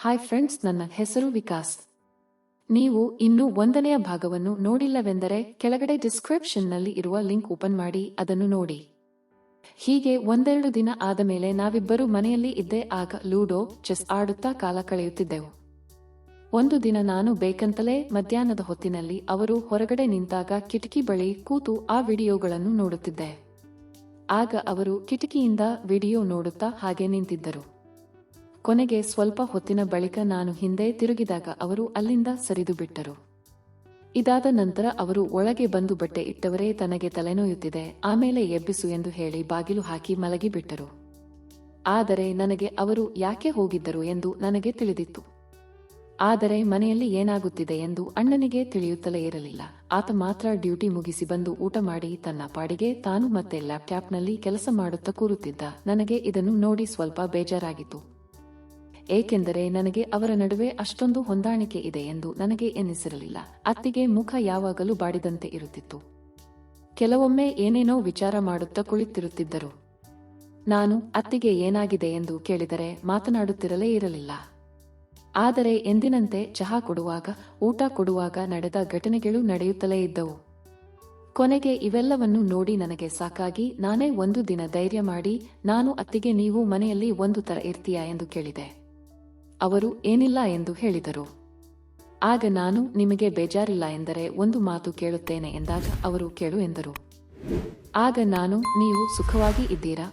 Hi friends ನನ್ನ ಹೆಸರು ವಿಕಾಸ್. ನೀವು ಇನ್ನೂ ಒಂದನೆಯ ಭಾಗವನ್ನು ನೋಡಿಲ್ಲವೆಂದರೆ ಕೆಳಗಡೆ ಡಿಸ್ಕ್ರಿಪ್ಷನ್ನಲ್ಲಿ ಇರುವ ಲಿಂಕ್ ಓಪನ್ ಮಾಡಿ, ಅದನ್ನು ನೋಡಿ. ಹೀಗೆ ಒಂದೆರಡು ದಿನ ಆದ ಮೇಲೆ ನಾವಿಬ್ಬರು ಮನೆಯಲ್ಲಿ ಇದ್ದೇ ಆಗ ಲೂಡೋ, ಚೆಸ್ ಆಡುತ್ತಾ ಕಾಲ ಕಳೆಯುತ್ತಿದ್ದೆವು. ಒಂದು ದಿನ ನಾನು ಬೇಕಂತಲೇ ಮಧ್ಯಾಹ್ನದ ಹೊತ್ತಿನಲ್ಲಿ ಅವರು ಹೊರಗಡೆ ನಿಂತಾಗ ಕಿಟಕಿ ಬಳಿ ಕೂತು ಆ ವಿಡಿಯೋಗಳನ್ನು ನೋಡುತ್ತಿದ್ದೆ. ಆಗ ಅವರು ಕಿಟಕಿಯಿಂದ ವಿಡಿಯೋ ನೋಡುತ್ತಾ ಹಾಗೆ ನಿಂತಿದ್ದರು. ಕೊನೆಗೆ ಸ್ವಲ್ಪ ಹೊತ್ತಿನ ಬಳಿಕ ನಾನು ಹಿಂದೆ ತಿರುಗಿದಾಗ ಅವರು ಅಲ್ಲಿಂದ ಸರಿದು ಬಿಟ್ಟರು. ಇದಾದ ನಂತರ ಅವರು ಒಳಗೆ ಬಂದು ಬಟ್ಟೆ ಇಟ್ಟವರೇ ತನಗೆ ತಲೆನೋಯುತ್ತಿದೆ, ಆಮೇಲೆ ಎಬ್ಬಿಸು ಎಂದು ಹೇಳಿ ಬಾಗಿಲು ಹಾಕಿ ಮಲಗಿಬಿಟ್ಟರು ಆದರೆ ನನಗೆ ಅವರು ಯಾಕೆ ಹೋಗಿದ್ದರು ಎಂದು ನನಗೆ ತಿಳಿದಿತ್ತು. ಆದರೆ ಮನೆಯಲ್ಲಿ ಏನಾಗುತ್ತಿದೆ ಎಂದು ಅಣ್ಣನಿಗೆ ತಿಳಿಯುತ್ತಲೇ ಇರಲಿಲ್ಲ. ಆತ ಮಾತ್ರ ಡ್ಯೂಟಿ ಮುಗಿಸಿ ಬಂದು ಊಟ ಮಾಡಿ ತನ್ನ ಪಾಡಿಗೆ ತಾನು ಮತ್ತೆ ಲ್ಯಾಪ್ಟಾಪ್ನಲ್ಲಿ ಕೆಲಸ ಮಾಡುತ್ತಾ ಕೂರುತ್ತಿದ್ದ. ನನಗೆ ಇದನ್ನು ನೋಡಿ ಸ್ವಲ್ಪ ಬೇಜಾರಾಗಿತ್ತು. ಏಕೆಂದರೆ ನನಗೆ ಅವರ ನಡುವೆ ಅಷ್ಟೊಂದು ಹೊಂದಾಣಿಕೆ ಇದೆ ಎಂದು ನನಗೆ ಎನ್ನಿಸಿರಲಿಲ್ಲ. ಅತ್ತಿಗೆ ಮುಖ ಯಾವಾಗಲೂ ಬಾಡಿದಂತೆ ಇರುತ್ತಿತ್ತು. ಕೆಲವೊಮ್ಮೆ ಏನೇನೋ ವಿಚಾರ ಮಾಡುತ್ತಾ ಕುಳಿತಿರುತ್ತಿದ್ದರು. ನಾನು, ಅತ್ತಿಗೆ ಏನಾಗಿದೆ ಎಂದು ಕೇಳಿದರೆ ಮಾತನಾಡುತ್ತಿರಲೇ ಇರಲಿಲ್ಲ. ಆದರೆ ಎಂದಿನಂತೆ ಚಹಾ ಕೊಡುವಾಗ, ಊಟ ಕೊಡುವಾಗ ನಡೆದ ಘಟನೆಗಳು ನಡೆಯುತ್ತಲೇ ಇದ್ದವು. ಕೊನೆಗೆ ಇವೆಲ್ಲವನ್ನು ನೋಡಿ ನನಗೆ ಸಾಕಾಗಿ, ನಾನೇ ಒಂದು ದಿನ ಧೈರ್ಯ ಮಾಡಿ, ನಾನು ಅತ್ತಿಗೆ, ನೀವು ಮನೆಯಲ್ಲಿ ಒಂದು ತರ ಇರ್ತೀಯಾ? ಎಂದು ಕೇಳಿದೆ. ಅವರು ಏನಿಲ್ಲ ಎಂದು ಹೇಳಿದರು. ಆಗ ನಾನು ನಿಮಗೆ ಬೇಜಾರಿಲ್ಲ ಎಂದರೆ ಒಂದು ಮಾತು ಕೇಳುತ್ತೇನೆ ಎಂದಾಗ ಅವರು ಕೇಳು ಎಂದರು. ಆಗ ನಾನು, ನೀವು ಸುಖವಾಗಿ ಇದ್ದೀರಾ?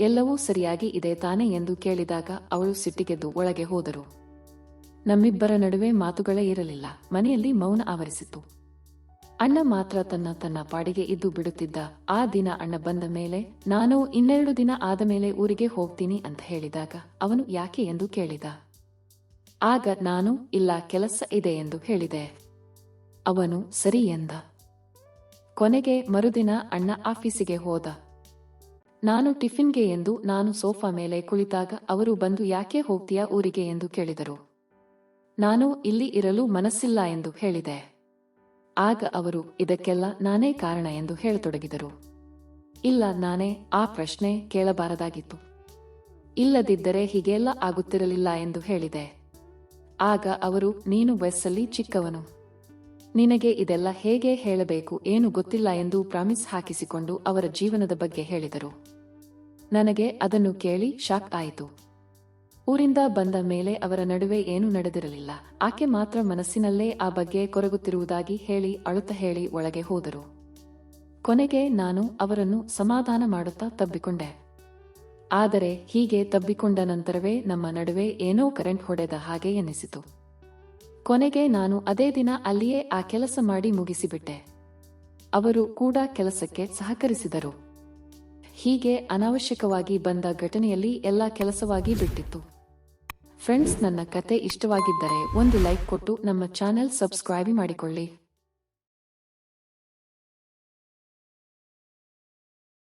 ಎಲ್ಲವೂ ಸರಿಯಾಗಿ ಇದೆ ತಾನೆ ಎಂದು ಕೇಳಿದಾಗ ಅವಳು ಸಿಟ್ಟಿಗೆದ್ದು ಒಳಗೆ ಹೋದರು. ನಮ್ಮಿಬ್ಬರ ನಡುವೆ ಮಾತುಗಳೇ ಇರಲಿಲ್ಲ. ಮನೆಯಲ್ಲಿ ಮೌನ ಆವರಿಸಿತ್ತು ಅಣ್ಣ ಮಾತ್ರ ತನ್ನ ತನ್ನ ಪಾಡಿಗೆ ಇದ್ದು ಬಿಡುತ್ತಿದ್ದ ಆ ದಿನ ಅಣ್ಣ ಬಂದ ಮೇಲೆ, ನಾನು ಇನ್ನೆರಡು ದಿನ ಆದ ಮೇಲೆ ಊರಿಗೆ ಹೋಗ್ತೀನಿ ಅಂತ ಹೇಳಿದಾಗ ಅವನು ಯಾಕೆ ಎಂದು ಕೇಳಿದ. ಆಗ ನಾನು ಇಲ್ಲ, ಕೆಲಸ ಇದೆ ಎಂದು ಹೇಳಿದೆ. ಅವನು ಸರಿ ಎಂದ. ಕೊನೆಗೆ ಮರುದಿನ ಅಣ್ಣ ಆಫೀಸಿಗೆ ಹೋದ. ನಾನು ಟಿಫಿನ್ಗೆ ಎಂದು ನಾನು ಸೋಫಾ ಮೇಲೆ ಕುಳಿತಾಗ ಅವರು ಬಂದು ಯಾಕೆ ಹೋಗ್ತೀಯಾ ಊರಿಗೆ? ಎಂದು ಕೇಳಿದರು. ನಾನು ಇಲ್ಲಿ ಇರಲು ಮನಸ್ಸಿಲ್ಲ ಎಂದು ಹೇಳಿದೆ. ಆಗ ಅವರು, ಇದಕ್ಕೆಲ್ಲ ನಾನೇ ಕಾರಣ ಎಂದು ಹೇಳತೊಡಗಿದರು. ಇಲ್ಲ, ನಾನೇ ಆ ಪ್ರಶ್ನೆ ಕೇಳಬಾರದಾಗಿತ್ತು. ಇಲ್ಲದಿದ್ದರೆ ಹೀಗೆಲ್ಲ ಆಗುತ್ತಿರಲಿಲ್ಲ ಎಂದು ಹೇಳಿದೆ. ಆಗ ಅವರು, ನೀನು ವಯಸ್ಸಲ್ಲಿ ಚಿಕ್ಕವನು. ನಿನಗೆ ಇದೆಲ್ಲ ಹೇಗೆ ಹೇಳಬೇಕು ಏನು ಗೊತ್ತಿಲ್ಲ ಎಂದು ಪ್ರಾಮಿಸ್ ಹಾಕಿಸಿಕೊಂಡು ಅವರ ಜೀವನದ ಬಗ್ಗೆ ಹೇಳಿದರು. ನನಗೆ ಅದನ್ನು ಕೇಳಿ ಶಾಕ್ ಆಯಿತು. ಊರಿಂದ ಬಂದ ಮೇಲೆ ಅವರ ನಡುವೆ ಏನೂ ನಡೆದಿರಲಿಲ್ಲ. ಆಕೆ ಮಾತ್ರ ಮನಸ್ಸಿನಲ್ಲೇ ಆ ಬಗ್ಗೆ ಕೊರಗುತ್ತಿರುವುದಾಗಿ ಹೇಳಿ ಅಳುತ್ತ ಹೇಳಿ ಒಳಗೆ ಹೋದರು. ಕೊನೆಗೆ ನಾನು ಅವರನ್ನು ಸಮಾಧಾನ ಮಾಡುತ್ತಾ ತಬ್ಬಿಕೊಂಡೆ. ಆದರೆ ಹೀಗೆ ತಬ್ಬಿಕೊಂಡ ನಂತರವೇ ನಮ್ಮ ನಡುವೆ ಏನೋ ಕರೆಂಟ್ ಹೊಡೆದ ಹಾಗೆ ಎನಿಸಿತು. ಕೊನೆಗೆ ನಾನು ಅದೇ ದಿನ ಅಲ್ಲಿಯೇ ಆ ಕೆಲಸ ಮಾಡಿ ಮುಗಿಸಿಬಿಟ್ಟೆ. ಅವರು ಕೂಡ ಕೆಲಸಕ್ಕೆ ಸಹಕರಿಸಿದರು. ಹೀಗೆ ಅನಾವಶ್ಯಕವಾಗಿ ಬಂದ ಘಟನೆಯಲ್ಲಿ ಎಲ್ಲ ಕೆಲಸವಾಗಿ ಬಿಟ್ಟಿತ್ತು. ಫ್ರೆಂಡ್ಸ್ ನನ್ನ ಕತೆ ಇಷ್ಟವಾಗಿದ್ದರೆ ಒಂದು ಲೈಕ್ ಕೊಟ್ಟು ನಮ್ಮ ಚಾನೆಲ್ ಸಬ್ಸ್ಕ್ರೈಬ್ ಮಾಡಿಕೊಳ್ಳಿ.